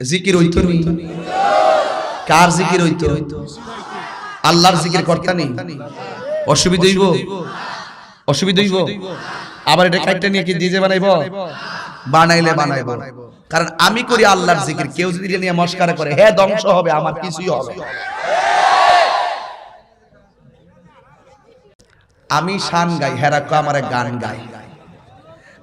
জিকির হইতো নি? কার জিকির হইতো? আল্লাহর জিকির কর্তা নেই অসুবিধা হইব? অসুবিধা হইব? আবার এটা কাইটটা নিয়ে কি ডিজে বানাইব? বানাইলে বানাইব। কারণ আমি করি আল্লাহর জিকির কেউ যদি এটা নিয়ে মস্কারা করে হ্যাঁ ধ্বংস হবে আমার কিছুই হবে না। আমি শান গাই হেরাকো আমার গান গাই।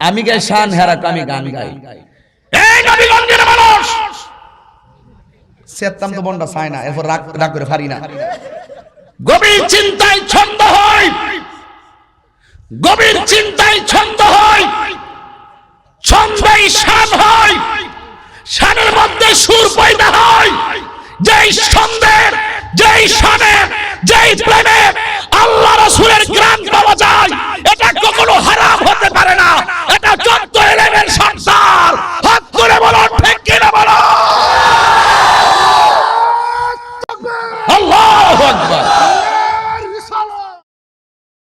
আমি গাই শান হেরাকো আমি গান গাই। এই নবীগঞ্জের মানুষ! সেতাম তো বন্ডা চায় না এরপর রাগ রাগ করে পারি না। গভীর চিন্তায় ছন্দ হয়। গভীর চিন্তায় ছন্দ হয়। ছন্দেই হয়। মধ্যে সুর পয়দা হয়। যেই ছন্দের যেই শানের যেই প্রেমে